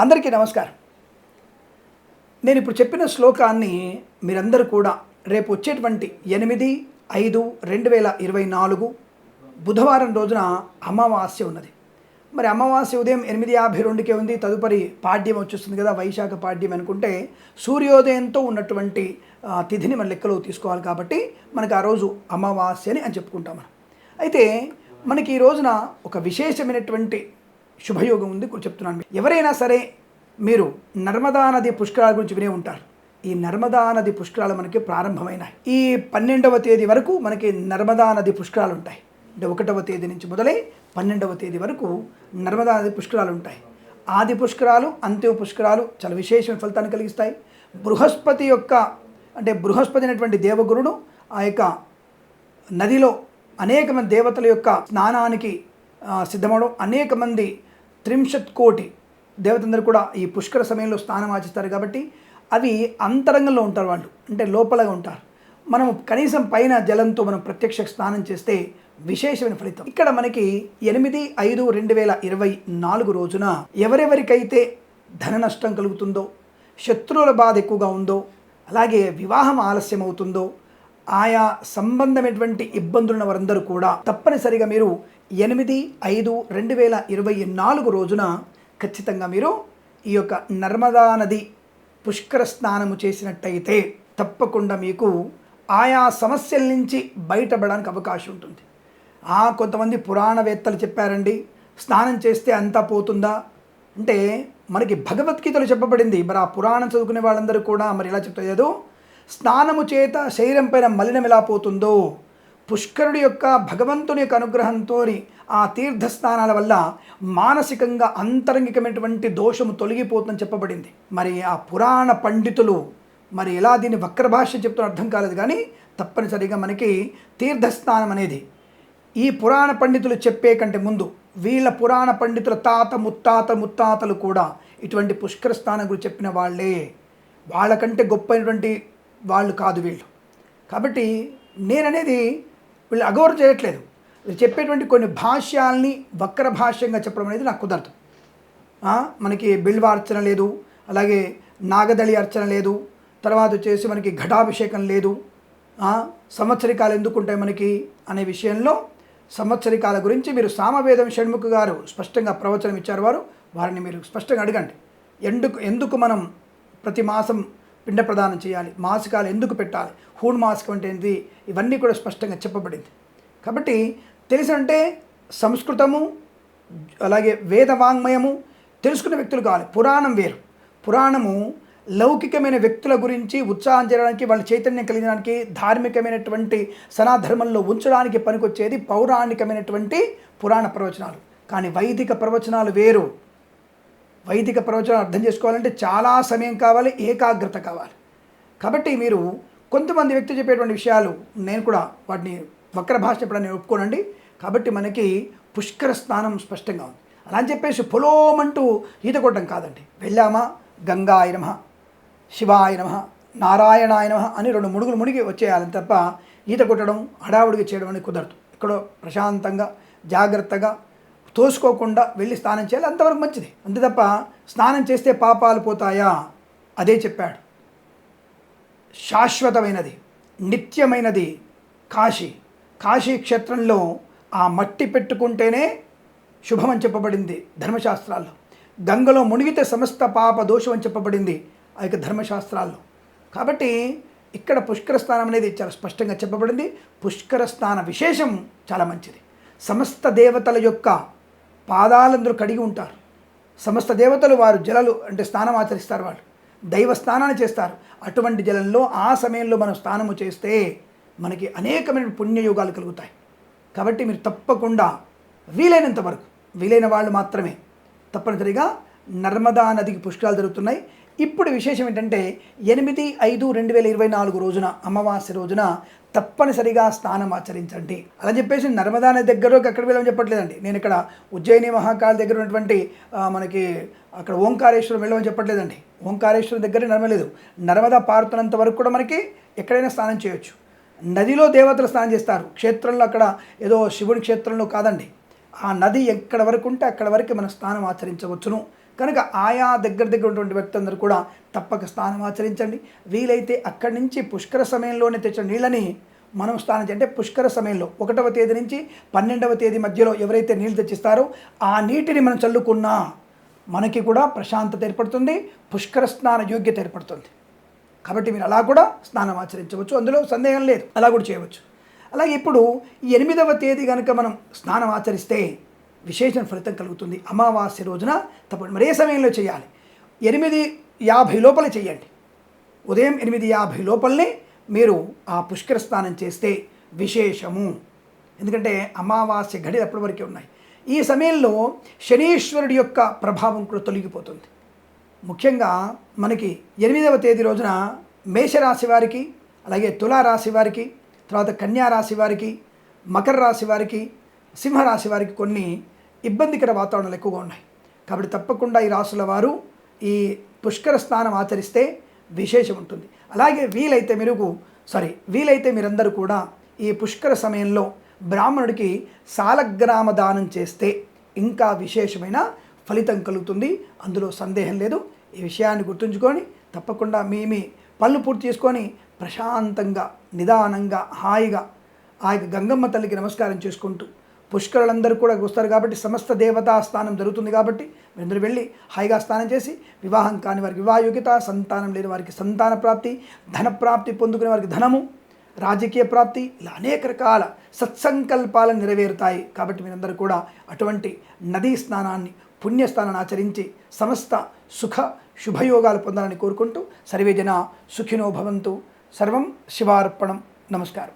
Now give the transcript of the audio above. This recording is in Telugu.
అందరికీ నమస్కారం. నేను ఇప్పుడు చెప్పిన శ్లోకాన్ని మీరందరూ కూడా రేపు వచ్చేటువంటి ఎనిమిది ఐదు రెండు వేల ఇరవై నాలుగు బుధవారం రోజున అమావాస్య ఉన్నది. మరి అమావాస్య ఉదయం ఎనిమిది యాభై రెండుకే ఉంది. తదుపరి పాడ్యం వచ్చేస్తుంది కదా వైశాఖ పాడ్యం అనుకుంటే సూర్యోదయంతో ఉన్నటువంటి తిథిని మన లెక్కలో తీసుకోవాలి కాబట్టి మనకు ఆ రోజు అమావాస్య అని అని చెప్పుకుంటాం మనం. అయితే మనకి ఈ రోజున ఒక విశేషమైనటువంటి శుభయోగం ఉంది చెప్తున్నాను. ఎవరైనా సరే మీరు నర్మదా నది పుష్కరాల గురించి వినే ఉంటారు. ఈ నర్మదా నది పుష్కరాలు మనకి ప్రారంభమైన ఈ పన్నెండవ తేదీ వరకు మనకి నర్మదా నది పుష్కరాలు ఉంటాయి. అంటే ఒకటవ తేదీ నుంచి మొదలై పన్నెండవ తేదీ వరకు నర్మదా నది పుష్కరాలు ఉంటాయి. ఆది పుష్కరాలు అంతిమ పుష్కరాలు చాలా విశేషమైన ఫలితాన్ని కలిగిస్తాయి. బృహస్పతి యొక్క అంటే బృహస్పతి అనేటువంటి దేవగురుడు ఆ యొక్క నదిలో అనేక మంది దేవతల యొక్క స్నానానికి సిద్ధమవడం అనేక మంది త్రింశత్ కోటి దేవతందరూ కూడా ఈ పుష్కర సమయంలో స్నానం ఆచిస్తారు కాబట్టి అవి అంతరంగంలో ఉంటారు వాళ్ళు. అంటే లోపలగా ఉంటారు. మనం కనీసం పైన జలంతో మనం ప్రత్యక్ష స్నానం చేస్తే విశేషమైన ఫలితం. ఇక్కడ మనకి ఎనిమిది ఐదు రెండు వేల ఇరవై నాలుగు రోజున ఎవరెవరికైతే ధన నష్టం కలుగుతుందో శత్రువుల బాధ ఎక్కువగా ఉందో అలాగే వివాహం ఆలస్యం అవుతుందో ఆయా సంబంధమైనటువంటి ఇబ్బందులున్న వారందరూ కూడా తప్పనిసరిగా మీరు ఎనిమిది ఐదు రెండు వేల ఇరవై నాలుగు రోజున ఖచ్చితంగా మీరు ఈ యొక్క నర్మదా నది పుష్కర స్నానము చేసినట్టయితే తప్పకుండా మీకు ఆయా సమస్యల నుంచి బయటపడడానికి అవకాశం ఉంటుంది. ఆ కొంతమంది పురాణవేత్తలు చెప్పారండి స్నానం చేస్తే అంతా పోతుందా? అంటే మనకి భగవద్గీతలు చెప్పబడింది మరి ఆ పురాణం చదువుకునే వాళ్ళందరూ కూడా మరి ఎలా చెప్తారు? స్నానము చేత శరీరం పైన మలినం ఎలా పోతుందో పుష్కరుడి యొక్క భగవంతుని యొక్క అనుగ్రహంతో ఆ తీర్థ స్నానాల వల్ల మానసికంగా అంతరంగికమైనటువంటి దోషము తొలగిపోతుందని చెప్పబడింది. మరి ఆ పురాణ పండితులు మరి ఎలా దీన్ని వక్ర భాష చెప్తున్న అర్థం కాలేదు కానీ తప్పనిసరిగా మనకి తీర్థస్నానం అనేది ఈ పురాణ పండితులు చెప్పే కంటే ముందు వీళ్ళ పురాణ పండితుల తాత ముత్తాత ముత్తాతలు కూడా ఇటువంటి పుష్కర స్థానం గురించి చెప్పిన వాళ్ళే. వాళ్ళకంటే గొప్పైనటువంటి వాళ్ళు కాదు వీళ్ళు. కాబట్టి నేననేది వీళ్ళు అగౌరవం చేయట్లేదు. వీళ్ళు చెప్పేటువంటి కొన్ని భాష్యాల్ని వక్ర భాష్యంగా చెప్పడం అనేది నాకు కుదరదు. మనకి బిల్వ అర్చన లేదు అలాగే నాగదళి అర్చన లేదు తర్వాత వచ్చేసి మనకి ఘటాభిషేకం లేదు సంవత్సరికాలు ఎందుకు ఉంటాయి మనకి అనే విషయంలో సంవత్సరికాల గురించి మీరు సామవేదం షణ్ముఖ గారు స్పష్టంగా ప్రవచనం ఇచ్చారు వారు వారిని మీరు స్పష్టంగా అడగండి. ఎందుకు ఎందుకు మనం ప్రతి మాసం పిండ ప్రదానం చేయాలి మాసికాలు ఎందుకు పెట్టాలి హూన్ మాసికం అంటే ఏంటి ఇవన్నీ కూడా స్పష్టంగా చెప్పబడింది. కాబట్టి తెలిసంటే సంస్కృతము అలాగే వేద వాంగ్మయము తెలుసుకున్న వ్యక్తులు కావాలి పురాణం వేరు. పురాణము లౌకికమైన వ్యక్తుల గురించి ఉత్సాహం చేయడానికి వాళ్ళ చైతన్యం కలిగడానికి ధార్మికమైనటువంటి సనాధర్మంలో ఉంచడానికి పనికొచ్చేది పౌరాణికమైనటువంటి పురాణ ప్రవచనాలు. కానీ వైదిక ప్రవచనాలు వేరు. వైదిక ప్రవచనాలు అర్థం చేసుకోవాలంటే చాలా సమయం కావాలి ఏకాగ్రత కావాలి. కాబట్టి మీరు కొంతమంది వ్యక్తి చెప్పేటువంటి విషయాలు నేను కూడా వాటిని వక్ర భాష చెప్పడం నేను ఒప్పుకోనండి. కాబట్టి మనకి పుష్కర స్నానం స్పష్టంగా ఉంది. అలా అని చెప్పేసి పొలోమంటూ ఈత కొట్టడం కాదండి. వెళ్ళామా? గంగాయ నమ శివాయ నమ నారాయణాయ నమ అని రెండు ముడుగులు మునిగి వచ్చేయాలని తప్ప ఈత కొట్టడం హడావుడిగా చేయడం అనేది కుదరదు. ఎక్కడో ప్రశాంతంగా జాగ్రత్తగా తోసుకోకుండా వెళ్ళి స్నానం చేయాలి అంతవరకు మంచిది. అంతే తప్ప స్నానం చేస్తే పాపాలు పోతాయా? అదే చెప్పాడు. శాశ్వతమైనది నిత్యమైనది కాశీ. కాశీ క్షేత్రంలో ఆ మట్టి పెట్టుకుంటేనే శుభం చెప్పబడింది ధర్మశాస్త్రాల్లో. గంగలో మునిగితే సమస్త పాప దోషం అని చెప్పబడింది ఆ యొక్క ధర్మశాస్త్రాల్లో. కాబట్టి ఇక్కడ పుష్కర స్నానం అనేది చాలా స్పష్టంగా చెప్పబడింది. పుష్కర స్నాన విశేషం చాలా మంచిది. సమస్త దేవతల యొక్క పాదాలందరూ కడిగి ఉంటారు. సమస్త దేవతలు వారు జలలు అంటే స్నానం ఆచరిస్తారు వాళ్ళు. దైవ స్నానాన్ని చేస్తారు. అటువంటి జలంలో ఆ సమయంలో మనం స్నానము చేస్తే మనకి అనేకమైన పుణ్యయోగాలు కలుగుతాయి. కాబట్టి మీరు తప్పకుండా వీలైనంత వరకు వీలైన వాళ్ళు మాత్రమే తప్పనిసరిగా నర్మదా నదికి పుష్కరాలు జరుగుతున్నాయి. ఇప్పుడు విశేషం ఏంటంటే ఎనిమిది ఐదు రెండు వేల ఇరవై నాలుగు రోజున అమావాస్య రోజున తప్పనిసరిగా స్నానం ఆచరించండి. అలా చెప్పేసి నర్మదా నది దగ్గరకు అక్కడ వెళ్ళమని చెప్పట్లేదండి. నేను ఇక్కడ ఉజ్జయిని మహాకాళ దగ్గర ఉన్నటువంటి మనకి అక్కడ ఓంకారేశ్వరం వెళ్ళమని చెప్పట్లేదండి. ఓంకారేశ్వరం దగ్గర నడవలేదు నర్మదా పారుతున్నంత వరకు కూడా మనకి ఎక్కడైనా స్నానం చేయొచ్చు. నదిలో దేవతలు స్నానం చేస్తారు. క్షేత్రంలో అక్కడ ఏదో శివుడి క్షేత్రంలో కాదండి. ఆ నది ఎక్కడ వరకు ఉంటే అక్కడ వరకు మనం స్నానం ఆచరించవచ్చును. కనుక ఆయా దగ్గర దగ్గర ఉన్నటువంటి వ్యక్తులందరూ కూడా తప్పక స్నానం ఆచరించండి. వీలైతే అక్కడి నుంచి పుష్కర సమయంలోనే తెచ్చిన నీళ్ళని మనం స్నానం చేయాలి. అంటే పుష్కర సమయంలో ఒకటవ తేదీ నుంచి పన్నెండవ తేదీ మధ్యలో ఎవరైతే నీళ్ళు తెచ్చిస్తారో ఆ నీటిని మనం చల్లుకున్నా మనకి కూడా ప్రశాంతత ఏర్పడుతుంది పుష్కర స్నాన యోగ్యత ఏర్పడుతుంది. కాబట్టి మీరు అలా కూడా స్నానం ఆచరించవచ్చు. అందులో సందేహం లేదు. అలా కూడా చేయవచ్చు. అలాగే ఇప్పుడు ఈ ఎనిమిదవ తేదీ కనుక మనం స్నానం ఆచరిస్తే విశేషణ ఫలితం కలుగుతుంది. అమావాస్య రోజున తప్పకుండా మరే సమయంలో చేయాలి. ఎనిమిది యాభై లోపల చేయండి. ఉదయం ఎనిమిది యాభై లోపలనే మీరు ఆ పుష్కర స్నానం చేస్తే విశేషము. ఎందుకంటే అమావాస్య గడి అప్పటి వరకే ఉన్నాయి. ఈ సమయంలో శనీశ్వరుడి యొక్క ప్రభావం కూడా తొలగిపోతుంది. ముఖ్యంగా మనకి ఎనిమిదవ తేదీ రోజున మేషరాశి వారికి అలాగే తులారాశి వారికి తర్వాత కన్యా రాశి వారికి మకర రాశి వారికి సింహరాశి వారికి కొన్ని ఇబ్బందికర వాతావరణాలు ఎక్కువగా ఉన్నాయి. కాబట్టి తప్పకుండా ఈ రాశుల వారు ఈ పుష్కర స్నానం ఆచరిస్తే విశేషం ఉంటుంది. అలాగే వీలైతే మీరు సారీ వీలైతే మీరందరూ కూడా ఈ పుష్కర సమయంలో బ్రాహ్మణుడికి సాలగ్రామ దానం చేస్తే ఇంకా విశేషమైన ఫలితం కలుగుతుంది. అందులో సందేహం లేదు. ఈ విషయాన్ని గుర్తుంచుకొని తప్పకుండా మీ మీ పళ్ళు పూర్తి చేసుకొని ప్రశాంతంగా నిదానంగా హాయిగా ఆ యొక్క గంగమ్మ తల్లికి నమస్కారం చేసుకుంటూ పుష్కరులందరూ కూడా వస్తారు కాబట్టి సమస్త దేవతా స్నానం జరుగుతుంది కాబట్టి మీరందరూ వెళ్ళి హాయిగా స్నానం చేసి వివాహం కాని వారికి వివాహ యోగ్యత సంతానం లేని వారికి సంతాన ప్రాప్తి ధన ప్రాప్తి పొందుకునే వారికి ధనము రాజకీయ ప్రాప్తి ఇలా అనేక రకాల సత్సంకల్పాలు నెరవేరుతాయి కాబట్టి మీరందరూ కూడా అటువంటి నదీ స్నానాన్ని పుణ్యస్నానాన్ని ఆచరించి సమస్త సుఖ శుభయోగాలు పొందాలని కోరుకుంటూ సర్వే జన సుఖినో భవంతు. సర్వం శివార్పణం. నమస్కారం.